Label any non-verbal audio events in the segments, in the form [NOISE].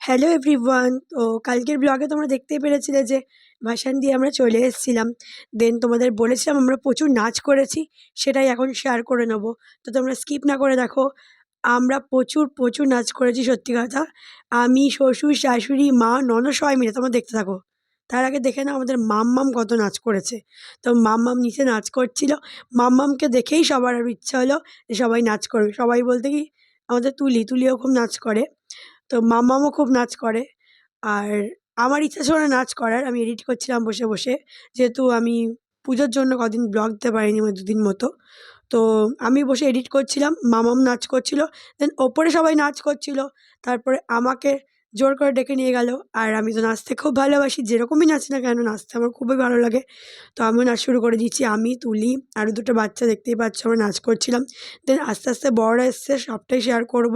Hello everyone তো কালকের ব্লগে তোমরা দেখতেই পেরেছিলে যে ভাসান দিয়ে আমরা চলে এসেছিলাম। দেন তোমাদের বলেছিলাম আমরা প্রচুর নাচ করেছি, সেটাই এখন শেয়ার করে নেব। তো তোমরা স্কিপ না করে দেখো, আমরা প্রচুর প্রচুর নাচ করেছি, সত্যি কথা। আমি শ্বশুর শাশুড়ি, মা, ননদ, সবাই মিলে, তোমরা দেখতে থাকো। তার আগে দেখে না আমাদের মাম্মাম কত নাচ করেছে। তো মাম্মাম নিচে নাচ করছিল। মাম্মামকে দেখেই সবার ইচ্ছা হলো যে সবাই নাচ করবে। সবাই বলতে কি, আমাদের তুলি, তুলিও খুব নাচ করে। তো মাম্মামও খুব নাচ করে। আর আমার ইচ্ছা ছিল না নাচ করার, আমি এডিট করছিলাম বসে বসে। যেহেতু আমি পুজোর জন্য কদিন ব্লগ দিতে পারিনি মানে দুদিন মতো। তো আমি বসে এডিট করছিলাম মামাম নাচ করছিল। দেন ওপরে সবাই নাচ করছিল। তারপরে আমাকে জোর করে ডেকে নিয়ে গেল। আর আমি তো নাচতে খুব ভালোবাসি, যেরকমই নাচি না কেন, নাচতে আমার খুবই ভালো লাগে। তো আমিও নাচ শুরু করে দিচ্ছি আমি, তুলি আরও দুটো বাচ্চা দেখতেই পাচ্ছ, আমরা নাচ করছিলাম। দেন আস্তে আস্তে বড়রা এসছে, সবটাই শেয়ার করব।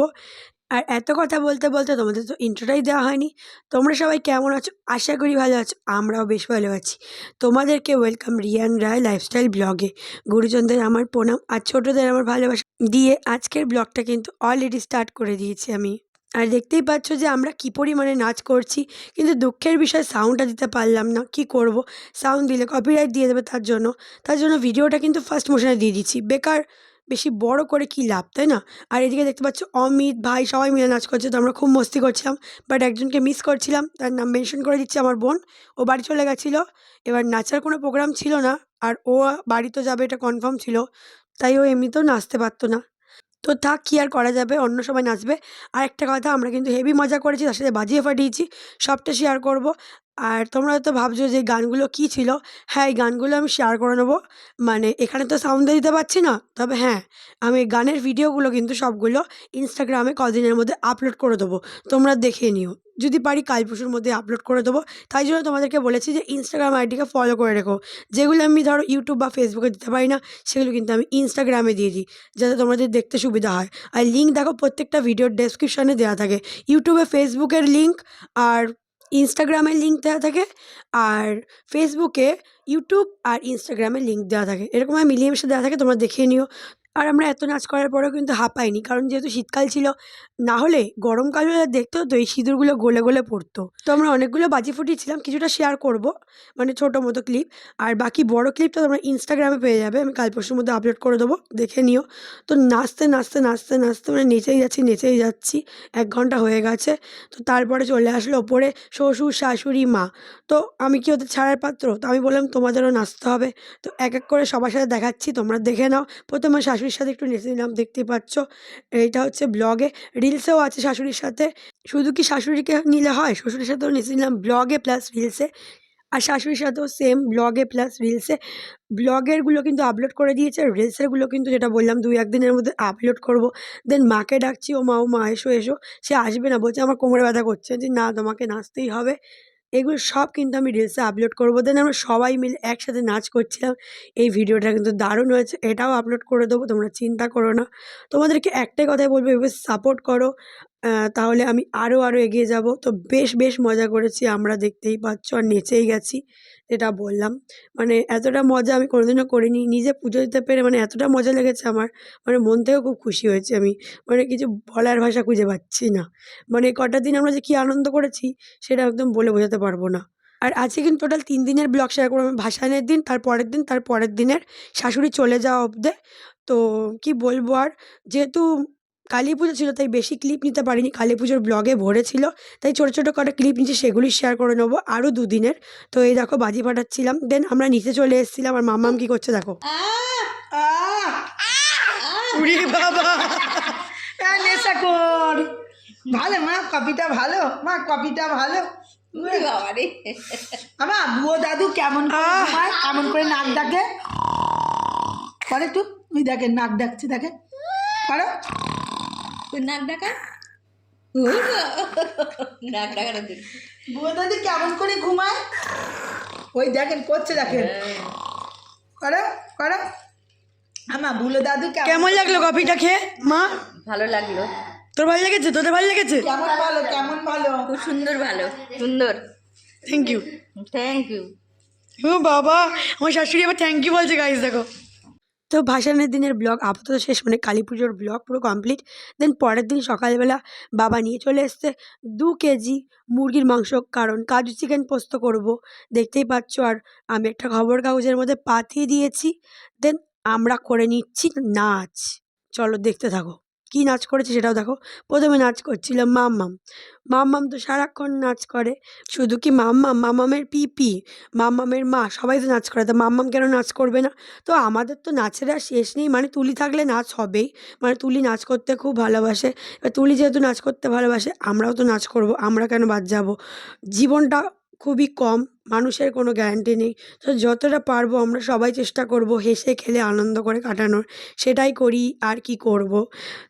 আর এত কথা বলতে বলতে তোমাদের তো ইন্ট্রোটাই দেওয়া হয়নি। তোমরা সবাই কেমন আছো? আশা করি ভালো আছো, আমরাও বেশ ভালো আছি। তোমাদেরকে ওয়েলকাম রিয়ান রায় লাইফস্টাইল ব্লগে গুরুজনদের আমার প্রণাম আর ছোটোদের আমার ভালোবাসা দিয়ে আজকের ব্লগটা কিন্তু অলরেডি স্টার্ট করে দিয়েছি আমি। আর দেখতেই পাচ্ছ যে আমরা কী পরিমাণে নাচ করছি, কিন্তু দুঃখের বিষয় সাউন্ডটা দিতে পারলাম না। কি করব? সাউন্ড দিলে কপিরাইট দিয়ে দেবে তার জন্য। তার জন্য ভিডিওটা কিন্তু ফার্স্ট মোশনে দিয়ে দিচ্ছি। বেকার বেশি বড় করে কি লাভ, তাই না? আর এদিকে দেখতে পাচ্ছ অমিত ভাই সবাই মিলে নাচ করছে, তো আমরা খুব মস্তি করছিলাম। বাট একজনকে মিস করছিলাম, তার নাম মেনশন করে দিচ্ছে আমার বোন। ও বাড়ি চলে গেছিল। এবার নাচার কোনো প্রোগ্রাম ছিল না, আর ও বাড়ি তো যাবে এটা কনফার্ম ছিল। তাই ও এমনিতেও নাচতে পারতো না। তো থাক, কী আর করা যাবে? অন্য সময় নাচবে। আর একটা কথা, আমরা কিন্তু হেভি মজা করেছি, তার সাথে বাজিয়ে ফাটিয়েছি। সবটা শেয়ার করব। আর তোমরা হয়তো ভাবছ যে গানগুলো কী ছিল? হ্যাঁ এই গানগুলো আমি শেয়ার করে নেব। মানে এখানে তো সাউন্ড দিতে পারছি না। তবে হ্যাঁ আমি গানের ভিডিওগুলো কিন্তু সবগুলো ইনস্টাগ্রামে কদিনের মধ্যে আপলোড করে দেবো। তোমরা দেখে নিও। যদি পারি কাল পরশুর মধ্যে আপলোড করে দেবো। তাই জন্য তোমাদেরকে বলেছি যে ইনস্টাগ্রাম আইডিকে ফলো করে রেখো। যেগুলো আমি ধরো ইউটিউব বা ফেসবুকে দিতে পারি না, সেগুলো কিন্তু আমি ইনস্টাগ্রামে দিয়ে দিই, যাতে তোমাদের দেখতে সুবিধা হয়। আর লিঙ্ক দেখো প্রত্যেকটা ভিডিওর ডেসক্রিপশানে দেওয়া থাকে। ইউটিউবে ফেসবুকের লিঙ্ক আর ইনস্টাগ্রামের লিঙ্ক দেওয়া থাকে আর ফেসবুকে ইউটিউব আর ইনস্টাগ্রামের লিঙ্ক দেওয়া থাকে। এরকম মিলিয়ে মিশে দেওয়া থাকে, তোমরা দেখে নিও। আর আমরা এত নাচ করার পরেও কিন্তু হাঁপাইনি। কারণ যেহেতু শীতকাল ছিল, না হলে গরমকাল হলে দেখতে হতো এই সিঁদুরগুলো গলে গলে পড়তো। তো আমরা অনেকগুলো বাজি ফুটিয়েছিলাম, কিছুটা শেয়ার করব মানে ছোটো মতো ক্লিপ আর বাকি বড় ক্লিপটা তোমরা ইনস্টাগ্রামে পেয়ে যাবে, আমি কাল পরশুর মধ্যে আপলোড করে দেবো, দেখে নিও। তো নাচতে নাচতে নাচতে নাচতে মানে নেচেই যাচ্ছি নেচেই যাচ্ছি। এক ঘণ্টা হয়ে গেছে, তো তারপরে চলে আসলো ওপরে শ্বশুর, শাশুড়ি, মা। তো আমি কি ওদের ছাড়ার পাত্র? তো আমি বললাম, তোমাদেরও নাচতে হবে। তো এক এক করে সবার সাথে দেখাচ্ছি, তোমরা দেখে নাও। প্রথমে শাশুড়ির সাথে একটু নেচে নিলাম দেখতেই পাচ্ছ। এইটা হচ্ছে ব্লগে রিলসেও আছে শাশুড়ির সাথে। শুধু কি শাশুড়িকে নিলে হয়? শ্বশুরের সাথেও নেচে নিলাম ব্লগে প্লাস রিলসে আর শাশুড়ির সাথেও সেম ব্লগে প্লাস রিলসে ব্লগেরগুলো কিন্তু আপলোড করে দিয়েছে। রিলসেরগুলো কিন্তু যেটা বললাম, দুই, একদিনের মধ্যে আপলোড করব। দেন মাকে ডাকছি, ও মা ও মা, এসো এসো। সে আসবে না। বলছে, আমার কোমরে ব্যথা করছে। যে, না, তোমাকে নাচতেই হবে। এগুলো সব কিন্তু আমি রিলসে আপলোড করব। দেন আমরা সবাই মিলে একসাথে নাচ করছিলাম। এই ভিডিওটা কিন্তু দারুণ হয়েছে। এটাও আপলোড করে দেবো, তোমরা চিন্তা করো না। তোমাদেরকে একটাই কথাই বলব, এভাবে সাপোর্ট করো। তাহলে আমি আরও আরও এগিয়ে যাব। তো বেশ বেশ মজা করেছি। আমরা দেখতেই পাচ্ছ, আর নেচেই গেছি, যেটা বললাম। মানে এতটা মজা আমি কোনোদিনও করিনি। নিজে পুজো দিতে পেরে মানে এতটা মজা লেগেছে আমার মানে মন থেকেও খুব খুশি হয়েছে আমি। মানে কিছু বলার ভাষা খুঁজে পাচ্ছি না। মানে কটা দিন আমরা যে কী আনন্দ করেছি, সেটা একদম বলে বোঝাতে পারব না। আর আজকে কিন্তু টোটাল তিন দিনের ব্লগ শেয়ার করব। আমি ভাসানের দিন, তার পরের দিন, তার পরের দিনের শাশুড়ি চলে যাওয়া অবধে। তো কি বলব আর, যেহেতু কালী পুজো ছিল তাই বেশি ক্লিপ নিতে পারিনি। কালী পুজোর ব্লগে ভরেছিল তাই ছোটো ছোটো কটা ক্লিপ নিচে সেগুলি শেয়ার করে নেব। আরও দুদিনের। তো এই দেখো বাজি ফাটাচ্ছিলাম। দেন আমরা নিচে চলে এসেছিলাম। আর মাম্মাম কী করছে দেখো। বাবা। ভালো মা কপিটা ভালো। মা কপিটা ভালো। আমার বুয়ো দাদু কেমন করে! কেমন করে নাক ডাকে? করে একটু ওই দেখে নাক ডাকছে দেখে। করো তোর নাক ডাকা নাক ডাকাটা তুই বুয়ো দাদু কেমন করে ঘুমায় ওই দেখেন করছে দেখেন করো করো আমার বুলো দাদু কেমন কেমন লাগল কফিটা খেয়ে মা ভালো লাগল তোর ভালো লেগেছে তোদের ভালো লেগেছে কেমন ভালো কেমন ভালো খুব সুন্দর ভালো সুন্দর থ্যাংক ইউ থ্যাংক ইউ ও বাবা আমার শাশুড়ি আবার থ্যাংক ইউ বলছে গাইজ দেখো তো ভাসানের দিনের ব্লগ আপাতত শেষ মানে কালী পুজোর ব্লগ পুরো কমপ্লিট দেন পরের দিন সকালবেলা বাবা নিয়ে চলে এসছে দু কেজি মুরগির মাংস। কারণ কাজু চিকেন পোস্ত করব, দেখতেই পাচ্ছ। আর আমি একটা খবর কাগজের মধ্যে পাতিয়ে দিয়েছি। দেন আমরা করে নিচ্ছি নাচ। চলো দেখতে থাকো। কী নাচ করেছে সেটাও দেখো। প্রথমে নাচ করছিল মাম্মাম। মাম্মাম তো সারাক্ষণ নাচ করে। শুধু কি মাম্মাম? মাম্মামের পিপি, মাম্মামের মা, সবাই তো নাচ করে। তো মাম্মাম কেন নাচ করবে না? তো আমাদের তো নাচের আর শেষ নেই। মানে তুলি থাকলে নাচ হবেই। মানে তুলি নাচ করতে খুব ভালোবাসে। এবার তুলি যেহেতু নাচ করতে ভালোবাসে, আমরাও তো নাচ করব। আমরা কেন বাদ যাব? জীবনটা খুবই কম। মানুষের কোনো গ্যারান্টি নেই। তো যতটা পারব আমরা সবাই চেষ্টা করব হেসে খেলে আনন্দ করে কাটানোর। সেটাই করি, আর কি করব?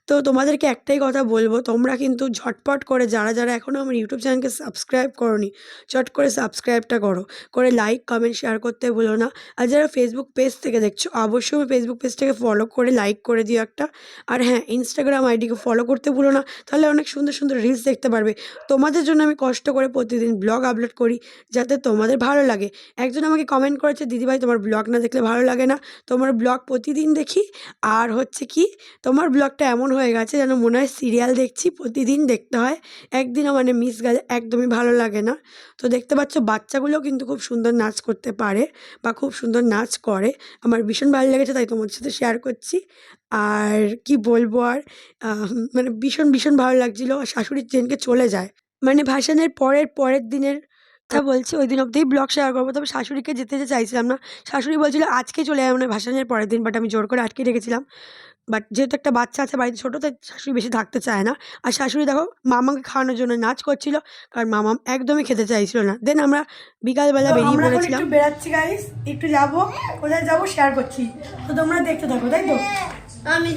তো তোমাদেরকে একটাই কথা বলব, তোমরা কিন্তু ঝটপট করে যারা যারা এখনও আমার ইউটিউব চ্যানেলকে সাবস্ক্রাইব করনি, চট করে সাবস্ক্রাইবটা করো। করে লাইক কমেন্ট শেয়ার করতে ভুলো না। আর যারা ফেসবুক পেজ থেকে দেখছ, অবশ্যই ফেসবুক পেজটাকে ফলো করে লাইক করে দিও একটা। আর হ্যাঁ ইনস্টাগ্রাম আইডিকে ফলো করতে ভুলো না, তাহলে অনেক সুন্দর সুন্দর রিলস দেখতে পারবে। তোমাদের জন্য আমি কষ্ট করে প্রতিদিন ব্লগ আপলোড করি, যাতে তোমাদের ভালো লাগে। একজন আমাকে কমেন্ট করেছে, দিদিভাই, তোমার ব্লগ না দেখলে ভালো লাগে না। তোমার ব্লগ প্রতিদিন দেখি। আর হচ্ছে কি, তোমার ব্লগটা এমন হয়ে গেছে যেন মনে হয় সিরিয়াল দেখছি, প্রতিদিন দেখতে হয়। একদিনও মানে মিস গেলে একদমই ভালো লাগে না। তো দেখতে পাচ্ছ, বাচ্চাগুলোও কিন্তু খুব সুন্দর নাচ করতে পারে বা খুব সুন্দর নাচ করে। আমার ভীষণ ভালো লেগেছে, তাই তোমাদের সাথে শেয়ার করছি। আর কি বলব আর মানে ভীষণ ভীষণ ভালো লাগছিল। শাশুড়ির ট্রেনকে চলে যায় মানে ভাসানের পরের পরের দিনের কথা বলছি ওই দিন অবধিই ব্লগ শেয়ার করব। তবে শাশুড়িকে যেতে যেতে চাইছিলাম না। শাশুড়ি বলছিল আজকে চলে যাবে মানে ভাসানের পরের দিন বাট আমি জোর করে আটকে রেখেছিলাম। বাট যেহেতু একটা বাচ্চা আছে বাড়িতে ছোটো তাই শাশুড়ি বেশি থাকতে চায় না। আর শাশুড়ি দেখো মামাকে খাওয়ানোর জন্য নাচ করছিল কারণ মামাম একদমই খেতে চাইছিল না। দেন আমরা বিকালবেলা বেরিয়ে পড়েছিলাম। একটু বেড়াচ্ছি গাইস একটু যাব কোথায় যাব শেয়ার করছি। তো তোমরা দেখতে থাকো তাই তো?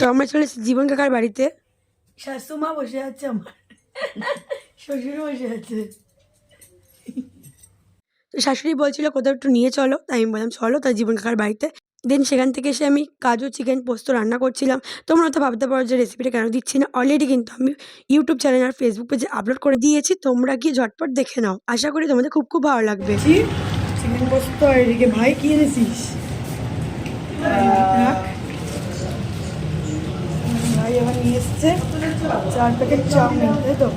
তো আমরা চলে এসেছি জীবন কাকার বাড়িতে। শাশুমা বসে আছে আমার। [LAUGHS] শ্বশুরও বসে আছে। শাশুড়ি বলছিল, কোথাও একটু নিয়ে চলো। তাই আমি বললাম, চলো তাই জীবন কাকার বাড়িতে? দেন সেখান থেকে এসে আমি কাজু চিকেন পোস্ত রান্না করছিলাম। তোমরা তো ভাবতে পারো যে রেসিপিটা কেন দিচ্ছি না। অলরেডি কিন্তু আমি ইউটিউব চ্যানেল আর ফেসবুক পেজে আপলোড করে দিয়েছি। তোমরা গিয়ে ঝটপট দেখে নাও। আশা করি তোমাদের খুব খুব ভালো লাগবে। চিকেন পোস্ত এদিকে ভাই কি এনেছিস? ভাই নিয়ে এসছে। চার প্যাকেট চাউমিন, তাই তো?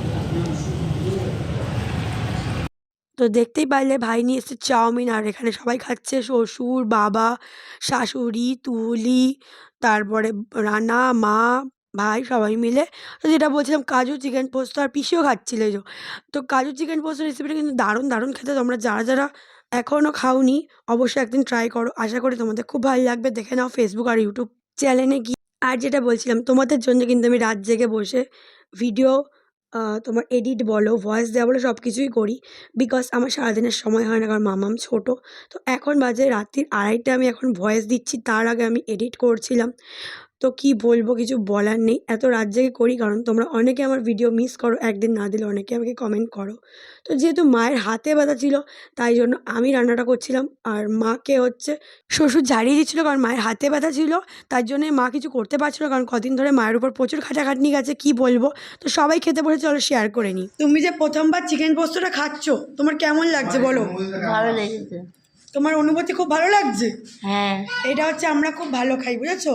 তো দেখতেই পারলে ভাই নিয়ে এসেছে চাউমিন। আর এখানে সবাই খাচ্ছে শ্বশুর, বাবা, শাশুড়ি, তুলি, তারপরে রানা, মা, ভাই সবাই মিলে। তো যেটা বলছিলাম, কাজু চিকেন পোস্ত আর পিসিও খাচ্ছিল যে। তো কাজু চিকেন পোস্ত রেসিপিটা কিন্তু দারুণ দারুণ খেতে। তোমরা যারা যারা এখনও খাওনি, অবশ্যই একদিন ট্রাই করো। আশা করি তোমাদের খুব ভালো লাগবে। দেখে নাও ফেসবুক আর ইউটিউব চ্যানেলে গিয়ে। আর যেটা বলছিলাম, তোমাদের জন্য কিন্তু আমি রাত জেগে বসে ভিডিও তোমার এডিট বলো ভয়েস দেওয়া বলো সব কিছুই করি। বিকজ আমার সারাদিনের সময় হয় না, কারণ মামাম ছোটো। তো এখন বাজে রাত্রির আড়াইটা আমি এখন ভয়েস দিচ্ছি, তার আগে আমি এডিট করছিলাম। তো কি বলব কিছু বলার নেই। এত রাত জেগে করি কারণ তোমরা অনেকে আমার ভিডিও মিস করো একদিন না দিলে অনেকে আমাকে কমেন্ট করো। তো যেহেতু মায়ের হাতে ব্যথা ছিল তাই জন্য আমি রান্নাটা করছিলাম। আর মাকে হচ্ছে শ্বশুর ঝাড়িয়ে দিচ্ছিল কারণ মায়ের হাতে ব্যথা ছিল তার জন্যে মা কিছু করতে পারছিল কারণ কদিন ধরে মায়ের উপর প্রচুর খাটাখাটনি গেছে কি বলব? তো সবাই খেতে বসে চলো শেয়ার করে নিই। তুমি যে প্রথমবার চিকেন পোস্তটা খাচ্ছ তোমার কেমন লাগছে বলো? ভালো লেগেছে। তোমার অনুভূতি খুব ভালো লাগছে? হ্যাঁ। এটা হচ্ছে আমরা খুব ভালো খাই বুঝেছ?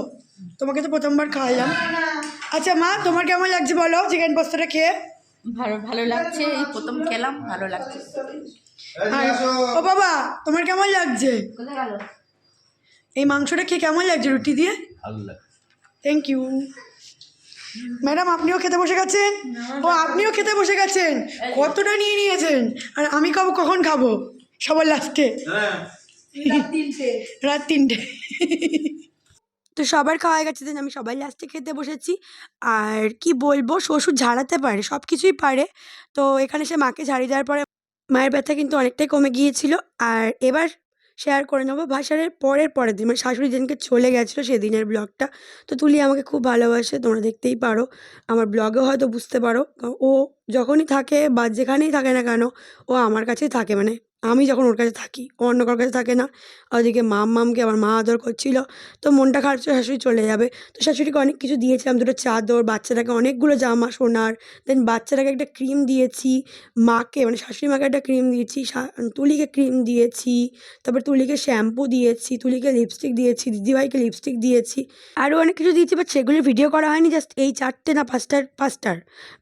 তোমাকে তো প্রথমবার খাওয়ালাম আচ্ছা মা তোমার কেমন লাগছে বলো? চিকেন পোস্তটা খেয়ে? ভালো ভালো লাগছে। এই প্রথম খেলাম ভালো লাগছে। আর ও বাবা তোমার কেমন লাগছে? এই মাংসটা খেয়ে কেমন লাগছে রুটি দিয়ে? থ্যাংক ইউ ম্যাডাম আপনিও খেতে বসে গেছেন? ও আপনিও খেতে বসে গেছেন? কতটা নিয়ে নিয়েছেন? আর আমি খাব কখন খাব? সবার লাস্টে রাত তিনটে। তো সবার খাওয়া গেছে দেন আমি সবাই লাস্টে খেতে বসেছি। আর কি বলব শ্বশুর ঝাড়াতে পারে সব কিছুই পারে। তো এখানে সে মাকে ঝাড়িয়ে দেওয়ার পরে মায়ের ব্যথা কিন্তু অনেকটাই কমে গিয়েছিল। আর এবার শেয়ার করে নেব ভাষারের পরের পরের দিন। মানে শাশুড়ি যেদিনকে চলে গেছিল সেদিনের ব্লগটা তো তুলি আমাকে খুব ভালোবাসে, তোমরা দেখতেই পারো। আমার ব্লগেও হয়তো বুঝতে পারো। ও যখনই থাকে বা যেখানেই থাকে না কেন, ও আমার কাছেই থাকে। মানে আমি যখন ওর কাছে থাকি, ও অন্য কারোর কাছে থাকে না। ওদিকে মাম মামকে আমার মা আদর করছিল। তো মনটা খারাপ ছিল, শাশুড়ি চলে যাবে। তো শাশুড়িকে অনেক কিছু দিয়েছিলাম, দুটো চাদর, বাচ্চাটাকে অনেকগুলো জামা সোনার। দেন বাচ্চাটাকে একটা ক্রিম দিয়েছি, মাকে মানে শাশুড়ি মাকে একটা ক্রিম দিয়েছি তুলিকে ক্রিম দিয়েছি, তারপর তুলিকে শ্যাম্পু দিয়েছি, তুলিকে লিপস্টিক দিয়েছি, দিদিভাইকে লিপস্টিক দিয়েছি। আরও অনেক কিছু দিয়েছি বাট সেগুলো ভিডিও করা হয়নি জাস্ট এই চারটে না, পাঁচটার পাঁচটার।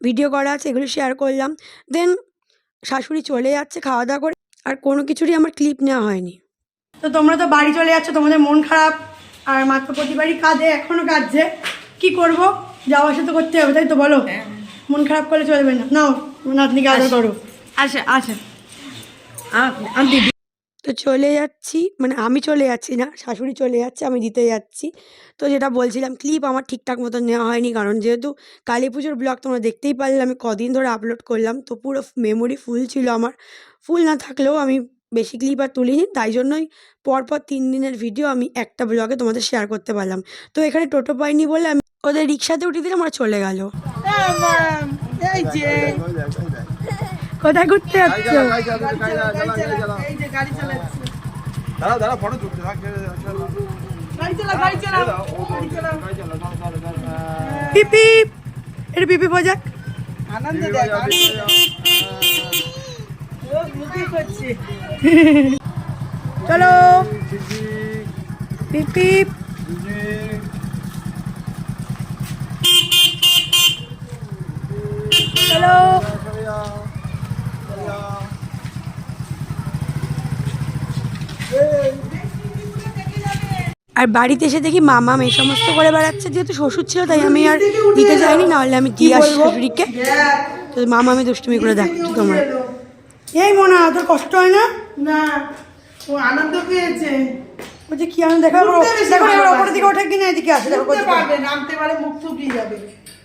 ভিডিও করা আছে, এগুলো শেয়ার করলাম। দেন শাশুড়ি চলে যাচ্ছে, খাওয়া দাওয়া করে আর কোনো কিছুরই আমার ক্লিপ নেওয়া হয়নি। তো তোমরা তো বাড়ি চলে যাচ্ছ তোমাদের মন খারাপ। আর মাত্র প্রতিবারই কাঁদে এখনও কাঁদছে। কি করব? যাওয়া আসা তো করতে হবে তাই তো বলো? মন খারাপ করলে চলবে না। নাও নাতনিকে আদর করো। আচ্ছা আচ্ছা। আমি দিদি তো চলে যাচ্ছি। মানে আমি চলে যাচ্ছি না, শাশুড়ি চলে যাচ্ছে, আমি দিতে যাচ্ছি। তো যেটা বলছিলাম ক্লিপ আমার ঠিকঠাক মতো নেওয়া হয়নি কারণ যেহেতু কালী পুজোর ব্লগ তোমরা দেখতেই পারলে, আমি কদিন ধরে আপলোড করলাম। তো পুরো মেমোরি ফুল ছিল আমার। ফুল না থাকলেও আমি বেশি ক্লিপ আর তুলিনি। তাই জন্যই পরপর তিন দিনের ভিডিও আমি একটা ব্লগে তোমাদের শেয়ার করতে পারলাম। তো এখানে টোটো পাইনি বলে আমি ওদের রিক্সাতে উঠে দিলাম আর চলে গেল। এই যে। কোথায় ঘুরতে যাচ্ছ দাঁড়া দাঁড়া ফটো তুলতে থাক পিপি এটা পিপি বাজাক চলো পিপি চলো আর বাড়িতে এসে দেখি মামা এই সমস্ত করে বেড়াচ্ছে যেহেতু শ্বশুর ছিল তাই আমি আর দিতে যাইনি নাহলে আমি দিয়ে আসি শাশুড়িকে তো মামা আমি দুষ্টুমি করে দেখছি তোমার? এই মনে হয় তোর কষ্ট হয় না? না ও আনন্দ পেয়েছে। বলছি কি আমি দেখো এবার দেখো এবার ভালোবাসে। ওপরের দিকে ওঠে কিনা এদিকে আসে দেখো পারবে নামতে পারে মুখ থুবড়িয়ে যাবে।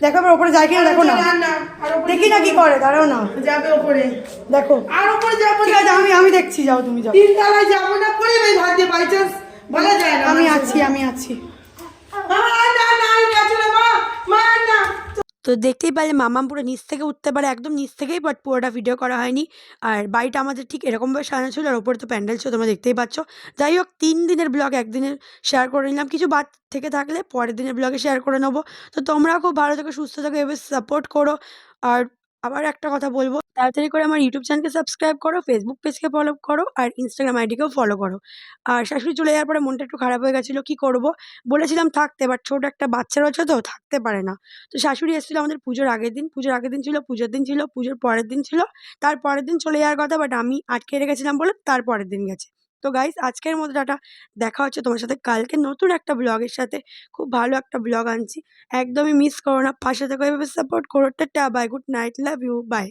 দেখো এবার ওপরে যায় কিনা দেখো না। দেখি না কি করে দাঁড়াও না। যাবে ওপরে। দেখো। আর ওপরে যাব ঠিক আছে আমি আমি দেখছি যাও তুমি যাও। তিন তলায় যাব না পড়ে যাবে হাত দিয়ে বাই চান্স বলা যায় না আমি আছি আমি আছি। তো দেখতেই পারলে মামাম পুরো নিচ থেকে উঠতে পারে একদম নিচ থেকেই বাট পুরোটা ভিডিও করা হয়নি। আর বাড়িটা আমাদের ঠিক এরকমভাবে সাজানো ছিল আর ওপরে তো প্যান্ডেল ছিল তোমরা দেখতেই পাচ্ছ। যাই হোক তিন দিনের ব্লগ একদিনের শেয়ার করে নিলাম। কিছু বাদ থেকে থাকলে পরের দিনের ব্লগে শেয়ার করে নেব। তো তোমরাও খুব ভালো থেকো সুস্থ থেকো এভাবে সাপোর্ট করো। আর আবার একটা কথা বলব, তাড়াতাড়ি করে আমার ইউটিউব চ্যানেলকে সাবস্ক্রাইব করো ফেসবুক পেজকে ফলো করো, আর ইনস্টাগ্রাম আইডিকেও ফলো করো। আর শাশুড়ি চলে যাওয়ার পরে মনটা একটু খারাপ হয়ে গেছিল, কী করব? বলেছিলাম থাকতে বাট ছোট একটা বাচ্চা রয়েছে তো, থাকতে পারে না। তো শাশুড়ি এসেছিল আমাদের পুজোর আগের দিন, পুজোর আগের দিন ছিল, পুজোর দিন ছিল, পুজোর পরের দিন ছিল, তার পরের দিন চলে যাওয়ার কথা বাট আমি আটকে রেখেছিলাম বলে তার পরের দিন গেছে। তো গাইস আজকের মতো টাটা। দেখা হচ্ছে তোমার সাথে কালকে নতুন একটা ব্লগের সাথে। খুব ভালো একটা ব্লগ আনছি। একদমই মিস করো না। পাশে থেকে এভাবে সাপোর্ট করো। Tata bye good night love you bye